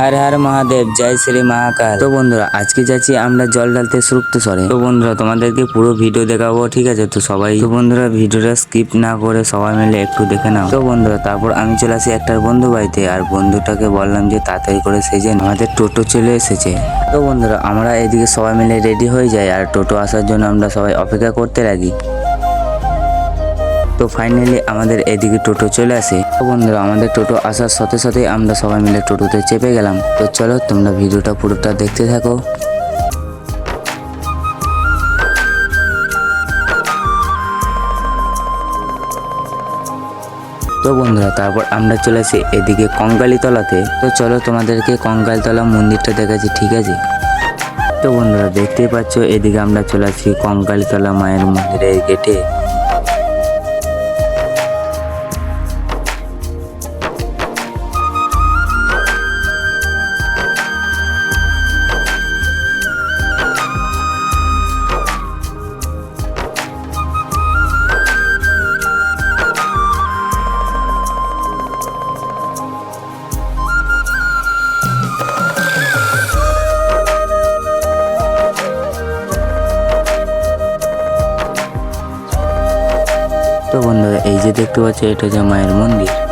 হর হর মহাদেব, জয় শ্রী মহাকাল। তো বন্ধুরা, আজকে যাচ্ছি আমরা জল ঢালতে সুক্তসরে তো বন্ধুরা, তোমাদেরকে পুরো ভিডিও দেখাবো, ঠিক আছে? তো সবাই, তো বন্ধুরা, ভিডিওটা স্কিপ না করে সবাই মিলে একটু দেখে নাও। তো বন্ধুরা, তারপর আমি চলে আসি একটা বন্ধু বাড়িতে, আর বন্ধুটাকে বললাম যে তাড়াতাড়ি করে সেজে। আমাদের টোটো চলে এসেছে। তো বন্ধুরা, আমরা এদিকে সবাই মিলে রেডি হয়ে যাই, আর টোটো আসার জন্য আমরা সবাই অপেক্ষা করতে লাগি। তো ফাইনালি আমাদের এদিকে টোটো চলে আসে। তো বন্ধুরা, আমাদের টোটো আসার সাথে সাথে আমরা সবাই মিলে টোটোতে চেপে গেলাম। তো চলো তোমরা ভিডিওটা পুরোটা দেখতে থাকো। তো বন্ধুরা, তারপর আমরা চলে আসি এদিকে কঙ্কালীতলাতে। তো চলো তোমাদেরকে কঙ্কালীতলা মন্দিরটা দেখাচ্ছি, ঠিক আছে? তো বন্ধুরা, দেখতেই পাচ্ছ, এদিকে আমরা চলে আসি কঙ্কালীতলা মায়ের মন্দিরের গেটে। এই যে দেখতে পাচ্ছি এটা হচ্ছে মায়ের মন্দির।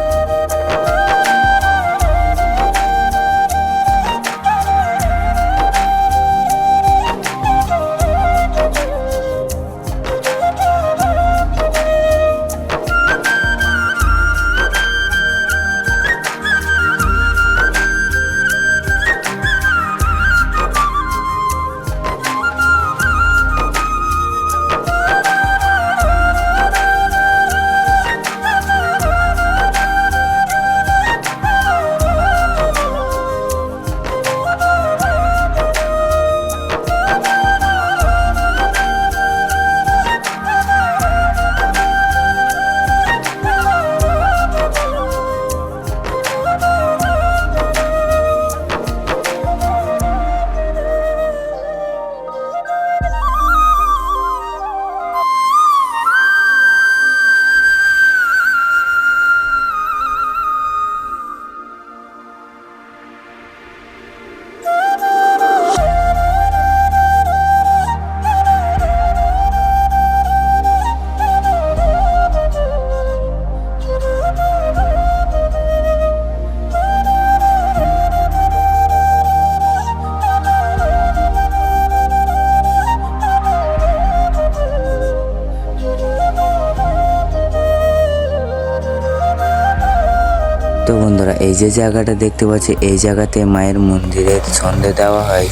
তো বন্ধুরা এই যে জায়গাটা দেখতে পাচ্ছি এই জায়গাতে মায়ের মন্দিরের ছন্দে দেওয়া হয়।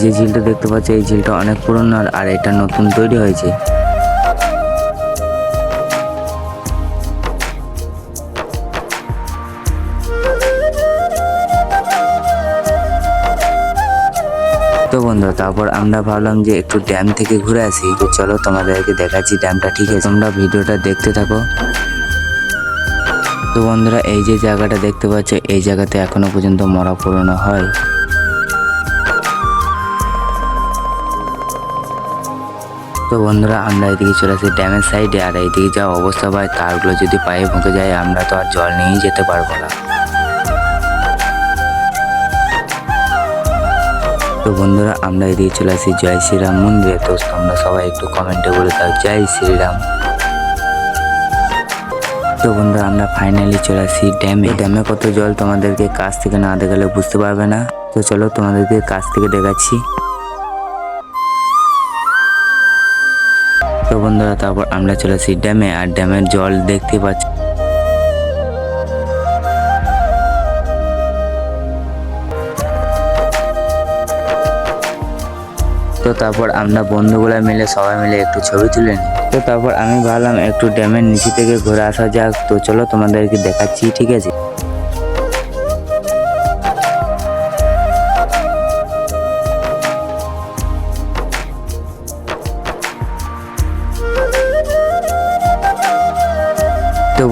যে ঝিলটা দেখতে পাচ্ছ, এই ঝিলটা অনেক পুরনো আর- এটা নতুন তৈরি হয়েছে। তো বন্ধুরা তারপর আমরা ভাবলাম যে একটু ড্যাম থেকে ঘুরে আসি। তো চলো তোমাদেরকে দেখাচ্ছি ড্যামটা, ঠিক আছে? তোমরা ভিডিওটা দেখতে থাকো। তো বন্ধুরা, এই যে জায়গাটা দেখতে পাচ্ছ, এই জায়গাতে এখনও পর্যন্ত মরা পুরনো হয়। তো বন্ধুরা, আমরা এদিকে চলে আসি ড্যামের সাইডে আর এইদিকে যা অবস্থা পায় তারগুলো যদি পায়ে ভুঁকে যায়, আমরা তো আর জল নিয়েই যেতে পারব না। তো বন্ধুরা, আমরা এদিকে চলে আসি জয় শ্রীরাম মন্দিরে। তো তোমরা সবাই একটু কমেন্টে বলে দাও, জয় শ্রীরাম। তো বন্ধুরা, আমরা ফাইনালি চলে আসি ড্যামে। ড্যামে কত জল তোমাদেরকে কাছ থেকে না দেখালে বুঝতে পারবে না। তো চলো তোমাদেরকে কাছ থেকে দেখাচ্ছি। বন্ধুরা, তারপর আমরা চলে আসি ড্যামে, আর ড্যামের জল দেখতে পাচ্ছি। তো তারপর আমরা বন্ধুগুলো মিলে সবাই মিলে একটু ছবি তুলে নিই। তো তারপর আমি ভাবলাম একটু ড্যামের নিচে থেকে ঘুরে আসা যাক। তো চলো তোমাদেরকে দেখাচ্ছি, ঠিক আছে?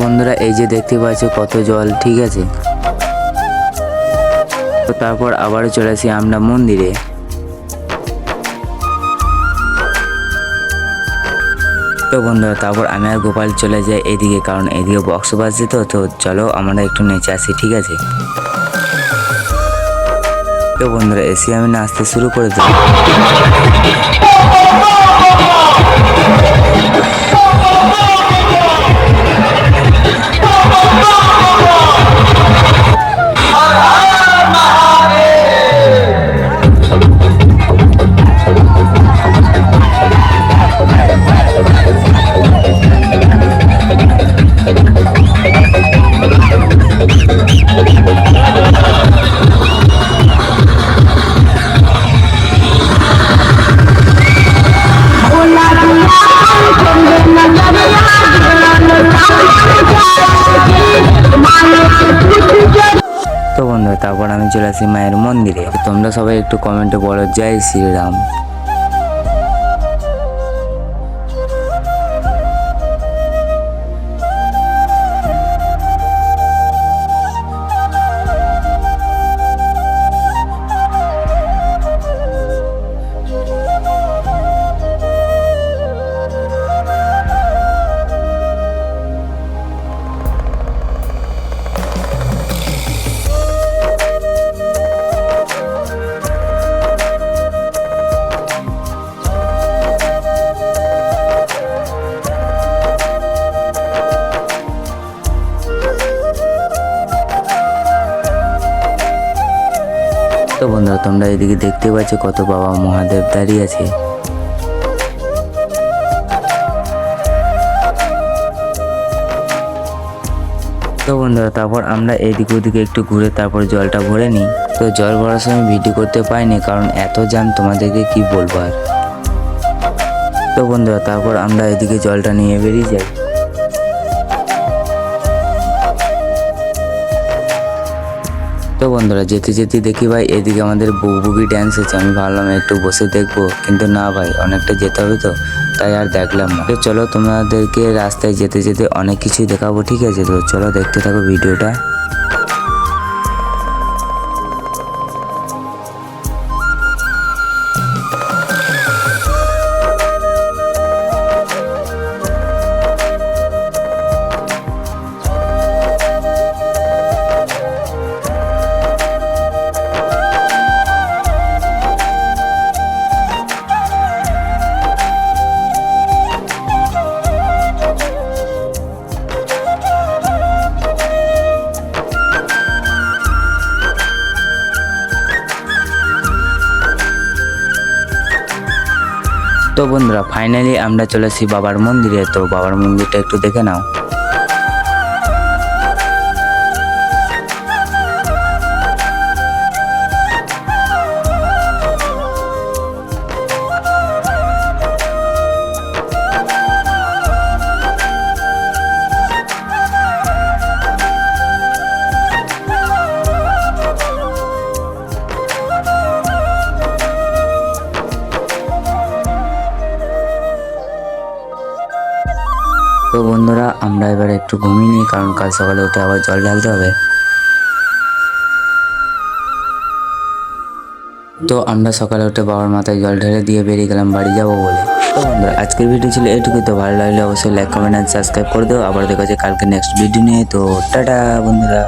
বন্ধুরা, এই যে দেখতে পাচ্ছ কত জল, ঠিক আছে? তো তারপর আবারও চলে আসি আমরা মন্দিরে। তো বন্ধুরা, তারপর আমি আর গোপাল চলে যাই এদিকে, কারণ এদিকে বক্স বাজছে তো তো চলো আমরা একটু নেচে আসি, ঠিক আছে? তো বন্ধুরা, এসে আমি নাচতে শুরু করে দিই চলে আসি মায়ের মন্দিরে। তোমরা সবাই একটু কমেন্টে বলো জয় শ্রীরাম। বন্ধুরা, তোমরা এদিকে দেখতে পাচ্ছ কত বাবা মহাদেব দাঁড়িয়ে আছে। তো বন্ধুরা, তারপর আমরা এদিক ওদিকে একটু ঘুরে তারপর জলটা ভরে নিই। তো জল ভরার সময় ভিডিও করতে পাইনি কারণ এত জ্যাম, তোমাদেরকে কি বলব আর? তো বন্ধুরা, তারপর আমরা এদিকে জলটা নিয়ে বেরিয়ে যাই। তো বন্ধুরা, যেতে যেতে দেখি ভাই, এদিকে আমাদের বুবুবি ড্যান্স হয়েছে আমি ভাবলাম একটু বসে দেখব, কিন্তু না ভাই, অনেকটা যেতে হবে তো, তাই আর দেখলাম না। তো চলো তোমাদেরকে রাস্তায় যেতে যেতে অনেক কিছুই দেখাবো, ঠিক আছে? তো চলো দেখতে থাকো ভিডিওটা। তো বন্ধুরা ফাইনালি আমরা চলে আসি বাবার মন্দিরে। তো বাবার মন্দিরটা একটু দেখে নাও। আমরা এবার একটু ঘুমিয়ে নিই, কারণ কাল সকালে উঠে আবার জল ঢালতে হবে। তো আমরা সকালে উঠে বাবার মাথায় জল ঢেলে দিয়ে বেরিয়ে গেলাম বাড়ি যাব বলে। তো বন্ধুরা, আজকের ভিডিও ছিল এটুকু তো ভালো লাগলে অবশ্যই লাইক কমেন্ট আর সাবস্ক্রাইব করে দেবো আবার দেখা যায় কালকে নেক্সট ভিডিও নিয়ে। তো টাটা বন্ধুরা।